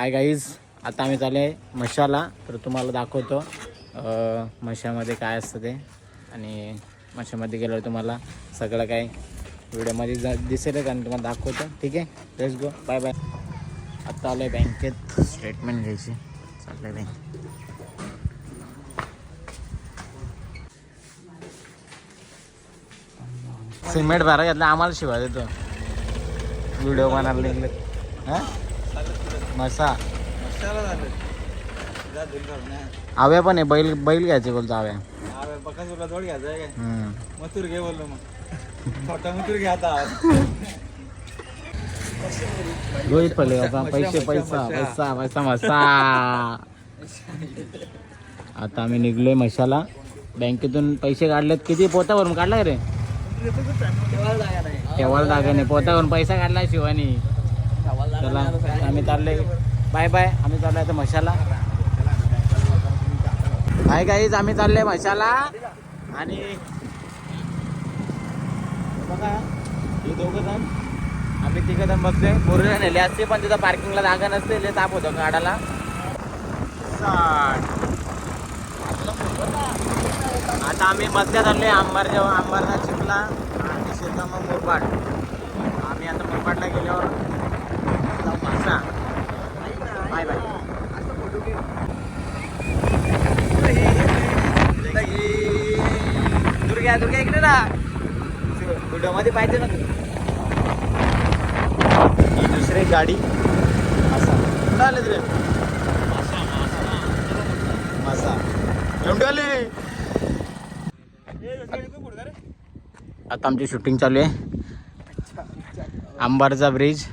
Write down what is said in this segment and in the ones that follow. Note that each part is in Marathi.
हाय गाईज आता आम्ही चालले मशाला. तर तुम्हाला दाखवतो मशामध्ये काय असतं ते. आणि मशामध्ये गेल्यावर तुम्हाला सगळं काय व्हिडिओमध्ये जा दिसेलच आणि तुम्हाला दाखवतो. ठीक आहे? लेट्स गो बाय बाय आत्ता आलो आहे बँकेत. स्टेटमेंट घ्यायची. चाललं आहे बँक. सिमेंट भरा घेतला. आम्हाला शिवाय देतो. व्हिडिओ बनायला निघले. हां? मसा. आव्या पण आहे बैल बैल घ्यायचे बोलतो आव्या. बकासूरला जोड घ्यायचा आहे काय? हम्म. मथुर घे बोललो मग. छोटा मथुर घ्या आता. रोहित पडले पैसे पैसा पैसा पैसा मसा. आता आम्ही निघलोय मशाला. बँकेतून पैसे काढलेत किती? पोतावरून काढला रे? ठेवायला जागा नाही पोतावरून पैसा काढला शिवानी. चला आम्ही चालले बाय बाय आम्ही चाललो आता मशाला बाय काहीच आम्ही चाललोय मशाला आणि बघा हे दोघं जण. आम्ही तिघं जण बसले पोरीला नेले असते पण तिथं पार्किंगला जागा नसते लय ताप होतो गाडाला आता आम्ही मस्त्यात आले आंबार जेव्हा अंबारनाथ चिपला आणि शिरका मग मुरबाड. आम्ही आता मुरबाडला गेल्यावर जाऊ मासा. बाय बाय दुर्गा दुर्गा इकडे ना. व्हिडिओमध्ये पाहिजे ना ही दुसरी गाडी. मासा. कुठं आले रे? मासा. एवढे आले? आता आमची शूटिंग चालू आहे. अंबारचा ब्रिज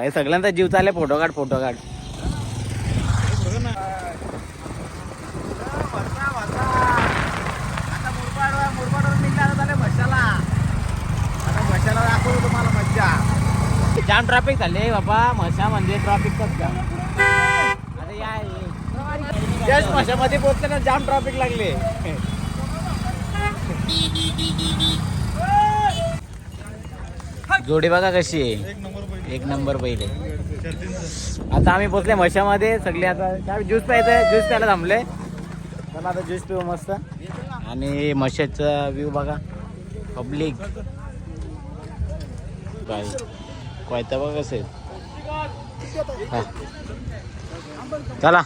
भाई सगळ्यांचा जीव चालले फोटो काढ फोटो काढ जाम ट्रॅफिक झाले बाबा म्हशा म्हणजे ट्रॅफिक का अरे या जस्ट म्हशामध्ये पोहोचले ना जाम ट्रॅफिक लागले. जोडी बघा कशी आहे. एक नंबर पहिले आता आम्ही पोचले म्हशामध्ये सगळे आता काय ज्यूस प्यायचं ज्यूस प्यायला थांबले चला आता ज्यूस पिऊ मस्त. आणि म्हशाचा व्ह्यू बघा. पब्लिक काय कोयता बघा कसे चला.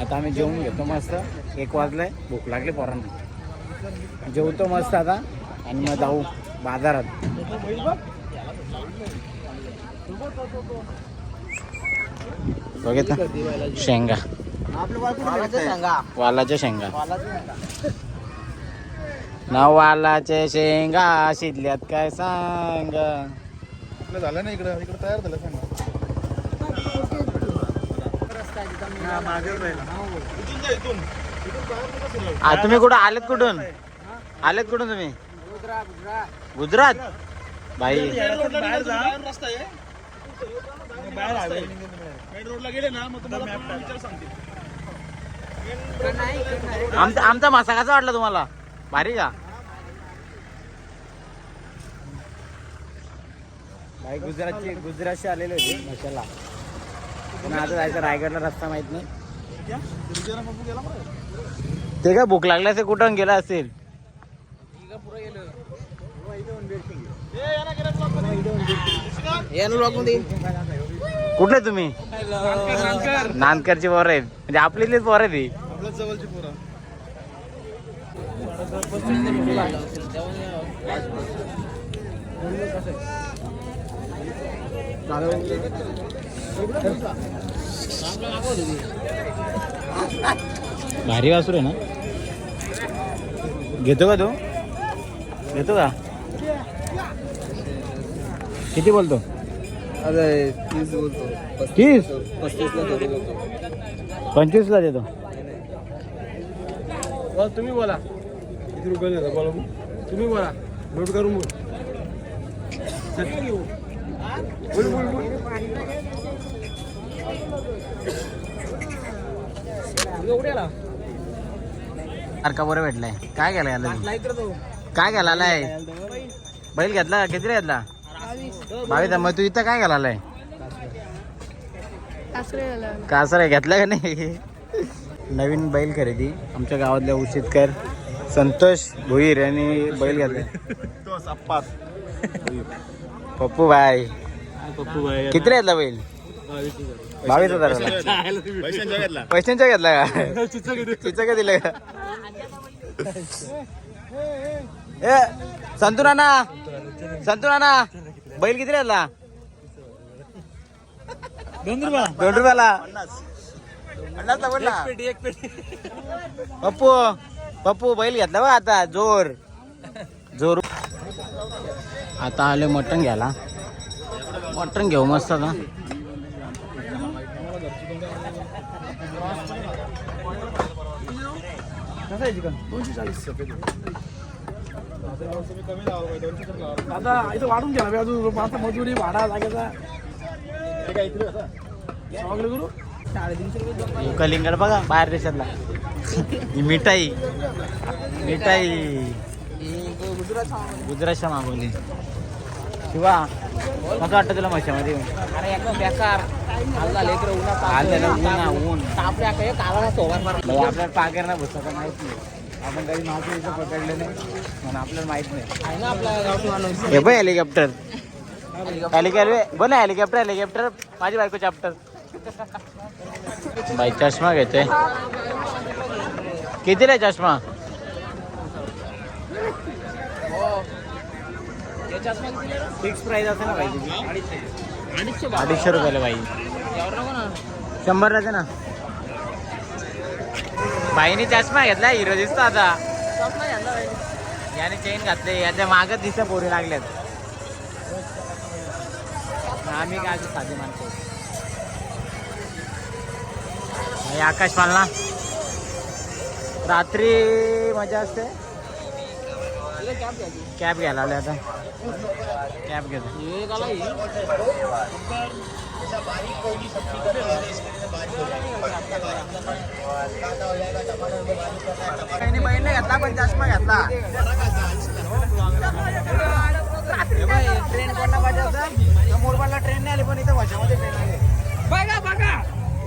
आता आम्ही जेवून घेतो मस्त. एक वाजलंय. भूक लागली पोरांना. जेवतो मस्त आता. आणि मग जाऊ. बाजारात. बघितलं शेंगा. वालाच्या शेंगा. ना वालाचे शेंगा शिजल्यात काय सांग? झालं ना इकडं इकडं तयार झालं सांगा. तुम्ही कुठं? आलेत कुठून? आलेत कुठून तुम्ही? गुजरात बाई. मेन रोडला बाहेर जा. रस्ता आहे. बाहेर आहे. मेन रोडला गेले ना मग तुम्हाला पूर्ण विचार सांगतील आमचा आमचा मासा कसा वाटला तुम्हाला? भारी का? बाई गुजरातची गुजरातशी आलेले होते मशाला. पण आता जायचं रायगडला रस्ता माहीत नाही. गेला बरं. ते काय भूक लागल्या असेल कुठं गेला असेल? मध्ये. कुठले तुम्ही? नानकरची पोर आहेत. म्हणजे आपलीच पोर आहेत ही. जवळची पोरं भारी वासरू आहे ना? घेतो का तो? घेतो का? किती बोलतो? अरे तीस बोलतो. तीस? पस्तीसला थोडी बोलतो पंचवीसला देतो. तुम्ही बोला. किती रुपये देता बोला मग. तुम्ही बोला. नोट करून बोल. सत्य घेऊ बोल बोल बोल. एवढ्याला सारखा बरं भेटलाय? काय केलं याला नाही करतो काय घालायलाय बैल घेतला? किती घेतला? बावीस मग तू इथं काय घालायलाय? कासर घेतला का नाही? नवीन बैल खरेदी. आमच्या गावातल्या उशितकर संतोष भुईर यांनी बैल घेतला. पप्पू भाई पप्पू भाई किती घेतला बैल? बावीस हजार पैशांच्या घेतला का? तिचं का दिलं का ए संतू नाना संतू नाना बैल किती घेतला दोन रुपया दोन रुपयाला. ना एक पेटी पप्पू पप्पू बैल घेतला बा आता जोर. जोर. आता आले मटण घ्यायला. मटण घेऊ मस्त आता. कसं आहे चिकन? दोनशे चाळीस आता इथं वाढून घ्या माझा मजुरी भाडा लागायचा सगळं करू? साडेतीनशे रुपये कलिंगड बघा बाहेर देशातला. ही मिठाई. मिठाई. गुजरातच्या मागवली. शिवा कसं वाटतं तुला मशामध्ये अरे एकदम बेकार. ऊन ना, ऊन. आपल्या काही कागदा सोबत मार बाई, आपल्याला पाकर ना पुस्तकं माहीत नाही. आपण कधी मासे इथं नाही. म्हणून आपल्याला माहित नाही. ना आपल्या हे बघ हेलिकॉप्टर. हेलिकॉप्टर बोल ना हेलिकॉप्टर हेलिकॉप्टर. माझी बायको चॅप्टर बाई चष्मा आहे चष्मा? फिक्स प्राइस असेल ना तुझी. अडीचशे रुपयाला ना. बाईने चष्मा घेतला हिरो दिसतो आता. याने चेन घातले याच्या मागत दिसत पोरी लागल्यात आम्ही काय साधी हे आकाश पालना. रात्री मजा असते. कॅब घ्यायला आले आता. कॅब घेतो. बहिणी घेतला पण चष्मा घेतला. ट्रेन कोणता पाहिजे ट्रेन नाही आली पण इथं वर्षामध्ये ट्रेन आली. बघा बघा.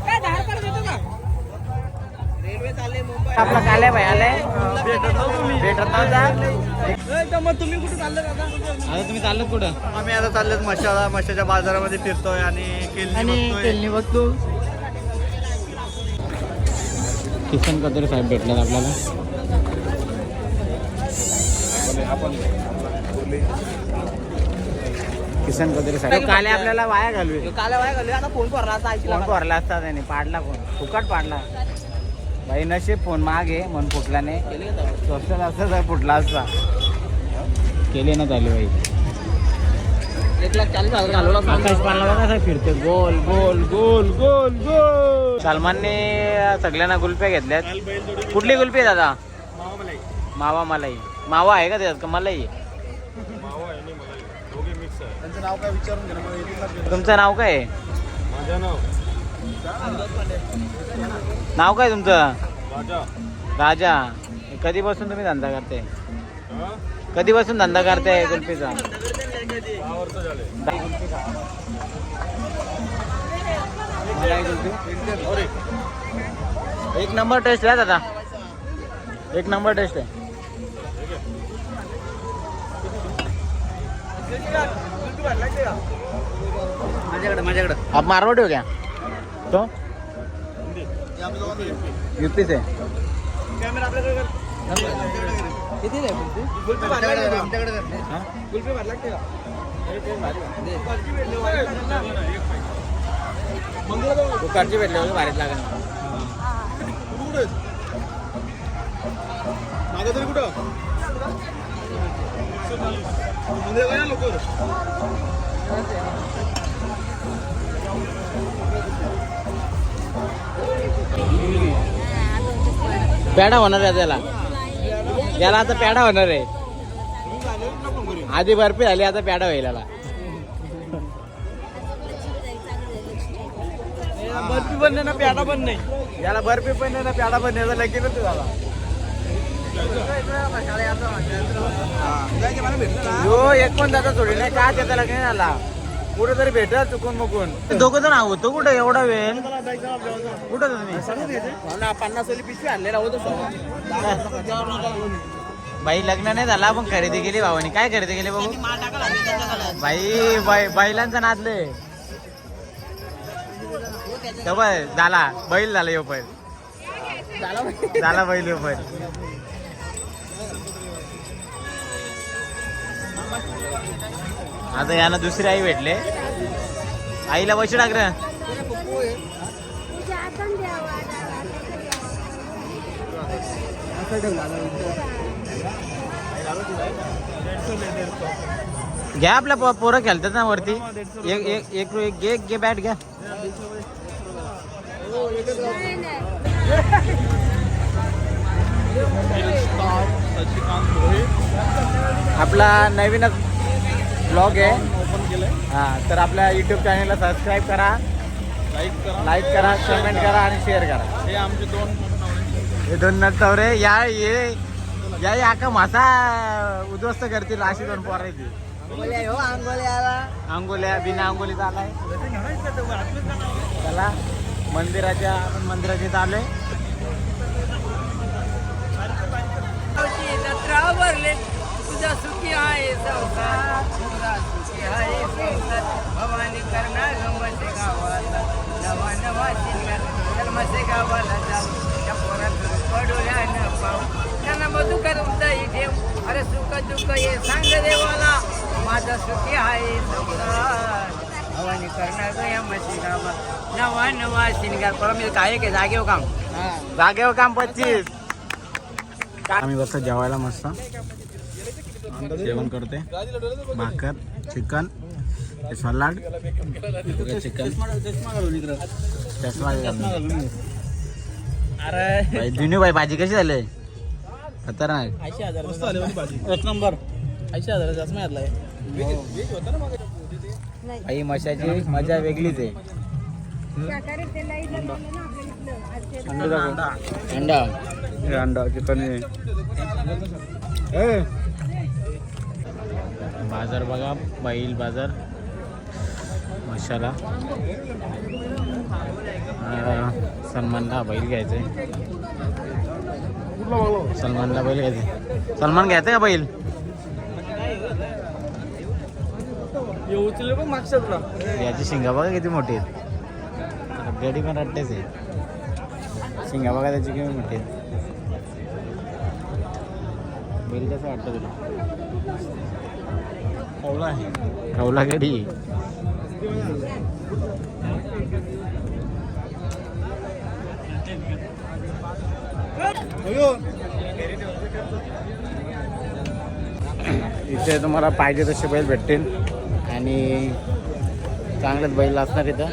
काय दहा रुपये देतो का रेल्वे चालले मुंबई. आपला काल्या भाई आलाय. भेटत नव्हता. मग तुम्ही कुठे चालले दादा? आता तुम्ही चालत कुठं? आम्ही आता चाललोत मशाला मशाच्या बाजारामध्ये फिरतोय आणि बघतोय. बघतो किसन कदर साहेब भेटल्यात आपल्याला. किसन कदर साहेब. काले आपल्याला वाया घालवे. काल वाय घालू आता फोन करला आता ऐकला फोन भरला असता त्याने पाडला फोन. फुकट पाडला. बाई नशीब फोन मागे म्हणून फुटला नाही स्वस्त असतं फुटला असता. केले ना चालू बाई. एक लाख चाळीस हजार घालवला आकाश पालना बघा कसा फिरते गोल गोल गोल गोल गोल. सलमानने सगळ्यांना गुलप्या घेतल्यात. कुठली कुल्फी आहे दादा? मावा मलाई. मावा आहे का त्याच्यात का मलाई? त्यांचं नाव काय विचारून. तुमचं नाव काय? आहे माझं नाव. नाव काय तुमचं? राजा. राजा. कधीपासून तुम्ही धंदा करते कधीपासून धंदा करताय कुल्फीचा? एक नंबर टेस्ट आहे दादा. एक नंबर टेस्ट आहे. माझ्याकडे माझ्याकडे. आप मारवाड़ी हो क्या? तो? यूपी से कॅमेरा आपल्याकडे कर. किती आहे गुलपी भरला? आमच्याकडे? गुलपी भरला तुला? कुकरची भेटले होते भारीत लागेल? मागं तरी कुठं? लवकर. पेढा होणार आहे त्याला. याला आता पेढा होणार आहे. आधी बर्फी झाली आता पेढा होईल याला. बर्फी पण नाही ना प्याडा पण नाही. याला बर्फी पण नाही ना पेढा पण नाही लगेच झाला यो एक पण दादा सोडी नाही का त्याचा लग्न झाला? कुठं तरी भेटल चुकून मुकून. दोघं जण होतो कुठं? एवढा वेळ. कुठं तुम्ही? पन्नास वाली पिशवी आणलेला होतो बाई लग्न नाही झाला पण खरेदी केली भावानी. काय खरेदी केली बाबू? बाई बाई बैलांचं नादले झाला. बैल झाला यो पण. झाला बैल यो पण. आता यानं दुसरी आई भेटले. आईला पैसे टाक घ्या आपल्या पोरं खेळतात ना वरती. एक एक एक एक घे घे बॅट घ्या. आपला नवीनच ब्लॉग आहे. हा तर आपल्या युट्यूब चॅनलला सबस्क्राईब करा. लाईक करा. लाईक करा कमेंट करा आणि शेअर करा. हे आमचे दोन हे दोन नटवरे या ये. या या का मासा उद्ध्वस्त करतील अशी दोन पोरायची आंगोल्या बिना आंगोलीचा आलाय चला मंदिराच्या आपण मंदिराच्या इथं आलोय. जत्रा भरले तुझा सुखी आहे संसार तुझा सुखी आहे संसार. भवानी करणार गमसे गावाला. नवा नवा शिंगार जन्मसे गावाला जाऊ. त्या पोरात पडोल्यानं पाहू. त्यांना मधु करून दही ठेव अरे सुख दुःख ये सांग देवाला. माझा सुखी आहे संसार. भवानी करणार गमसे गावा नवा नवा शिंगार परत काय जागेव काम? जागेवर काम पच्चीस. आम्ही बसतो जेवायला मस्त. जेवण करते. भाकर चिकन सलाड. चिकन. अरे. दिनू भाई भाजी कशी झाली? खतरनाक. ऐंशी हजार एक नंबर. ऐंशी हजार चष्मा घातलाय. आई मशाची मजा वेगळीच आहे. अंडा अंडा. चिकन बाजार बघा बैल बाजार. मशाला सलमानला बैल घ्यायचंय. सलमानला बैल घ्यायचं सलमान घ्यायचं का बैल? याची शिंगा बघा किती मोठी आहेत. गडी पण रट्टेच आहे शिंगा बघा त्याची किती मोठी आहेत. बैल कसं वाटतं तुला? कौला गडी इथे तुम्हाला पाहिजे तसे बैल भेटतील. आणि चांगलेच बैल असणार इथं.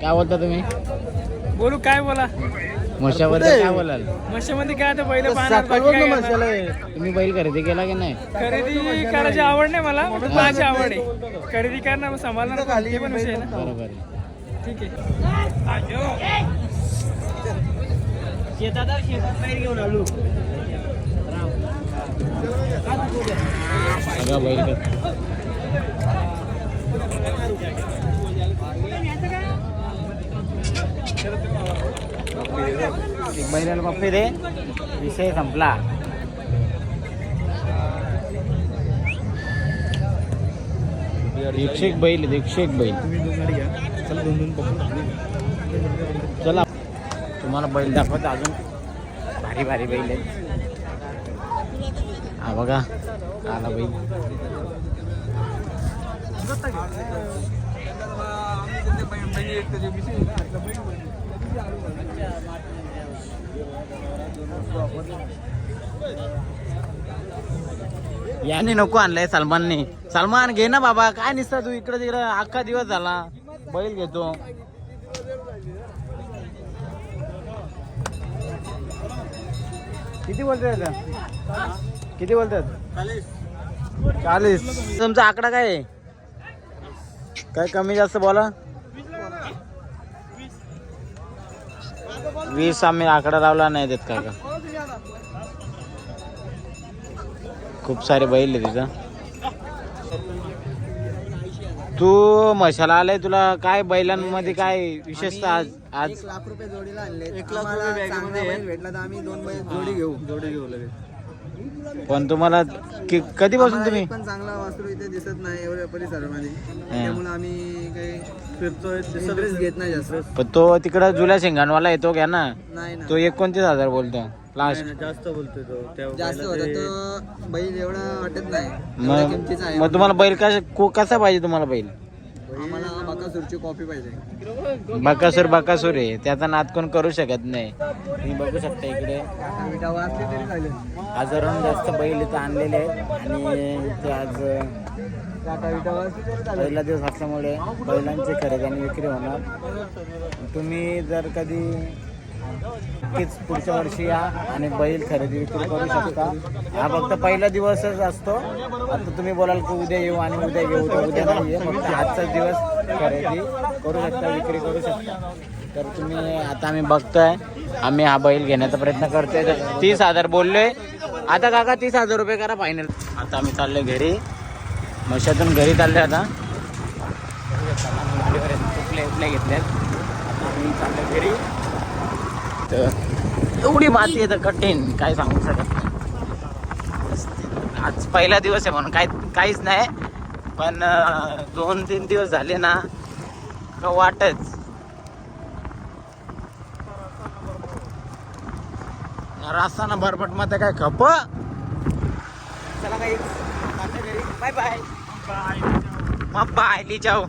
काय बोलता तुम्ही? बोलू काय बोला? मशावर काय बोलाल? मशामध्ये काय आता पहिलं पाहणार? बाकी काय करणार? मशाला आहे. तुम्ही बैल खरेदी केला की नाही? खरेदी करायची आवड नाही मला पण माझी आवड आहे. खरेदी करणार सांभाळणार ते पण विषय आहे ना बरोबर आहे. ठीक आहे. शेतात शेतात बाहेर घेऊन आलो सगळं बैल कर एक बैलाला पप्पी दे विषय संपला दीक्षेक बैल दीक्षेक बैल. चला. तुम्हाला बैल दाखवत अजून. भारी भारी बैल आहेत. हा बघा. आला बैल. याने नको आणलंय सलमानने. सलमान घे ना बाबा काय निसता तू इकडे तिकडे अख्खा दिवस झाला. बैल घेतो. किती बोलतात किती बोलतात चाळीस. तुमचा आकडा काय आहे? काय कमी जास्त बोला. वीस आम्ही आकडा लावला नाही देत का? खूप सारे बैल आहे तिथं तू मशाला आलाय तुला काय बैलांमध्ये काय विशेषतः आज आज? लाख रुपये जोडीला आणले एक लाख रुपये भेटला तर आम्ही दोन बैल जोडी घेऊ. जोडी घेऊ लगेच. पण तुम्हाला कि- कधीपासून आम्हाला तुम्ही? पण चांगला वासरू इथे दिसत नाही एवढ्या परिसरामध्ये. त्यामुळे आम्ही काही फिरतोय घेत नाही जास्त. पण तो तिकडं जुल्या शेंगाणवाला येतो घ्या ना? नाही ना. तो एकोणतीस हजार बोलतो लास्ट जास्त बोलतोय तो. त्या जास्त बैलाचे- होता तो बैल एवढा वाटत नाही. एवढ्या मग किमतीचा आहे. मग तुम्हाला बैल कसा को- कसा पाहिजे तुम्हाला बैल? आम्हाला बकासूरची कॉफी पाहिजे. बकासूर बकासूर आहे. त्याचा नाद कोण करू शकत नाही. तुम्ही बघू शकता इकडे. टाटा विटा वाचली तरी चालेल. हजाराहून जास्त बैल इथं आणलेले आहेत. आणि ते आज टाटा विटा वाचली तरी चालेल. पहिला दिवस असल्यामुळे बैलांची खरेदी आणि विक्री होणार. तुम्ही जर कधी नक्कीच पुढच्या वर्षी या आणि बैल खरेदी विक्री करू शकता. हा फक्त पहिला दिवसच असतो. आता तुम्ही बोलाल की उद्या येऊ आणि उद्या घेऊ तर उद्या नाही आहे फक्त आजचाच दिवस खरेदी करू शकता विक्री करू शकता. तर तुम्ही आता आम्ही बघतोय. आम्ही हा बैल घेण्याचा प्रयत्न करतोय. तर तीस हजार बोललोय. आता काका तीस हजार रुपये करा फायनल आता आम्ही चाललोय घरी. मशातून घरी चालले आता. गाडीपर्यंत आता आम्ही चाललो घरी. एवढी माती आहे तर कठीण काय सांगू शकत आज पहिला दिवस आहे म्हणून काय काहीच नाही. पण दोन तीन दिवस झाले ना का वाटच. रास्ताना बरपटमध्ये काय खप. चला काही बाय बाय. बाय. बाय ली जाऊ